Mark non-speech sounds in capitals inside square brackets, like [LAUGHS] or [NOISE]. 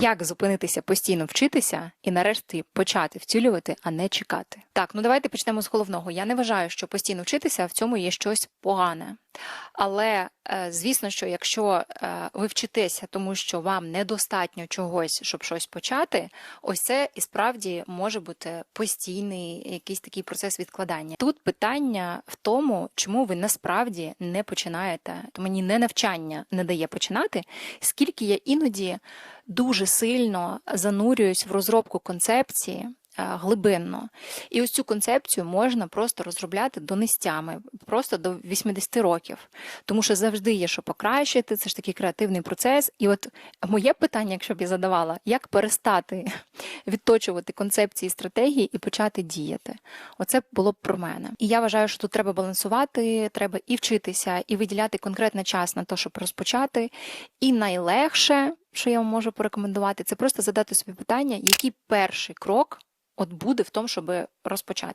Як зупинитися постійно вчитися і нарешті почати втілювати, а не чекати? Так, ну давайте почнемо з головного. Я не вважаю, що постійно вчитися в цьому є щось погане. Але е, звісно, що якщо е, ви вчитеся, тому що вам недостатньо чогось, щоб щось почати, ось це і справді може бути постійний якийсь такий процес відкладання. Тут питання в тому, чому ви насправді не починаєте. То мені не навчання не дає починати, скільки я іноді дуже сильно занурююсь в розробку концепції. Е, Глибинно. І ось цю концепцію можна просто розробляти донестями, просто до 80 років. Тому що завжди є що покращити, це ж такий креативний процес. І от моє питання, якщо б я задавала, як перестати [LAUGHS] відточувати концепції стратегії і почати діяти? Оце було б про мене. І я вважаю, що тут треба балансувати, треба і вчитися, і виділяти конкретний час на те, щоб розпочати. І найлегше, що я вам можу порекомендувати, це просто задати собі питання, який перший крок от буде в тому, щоб розпочати.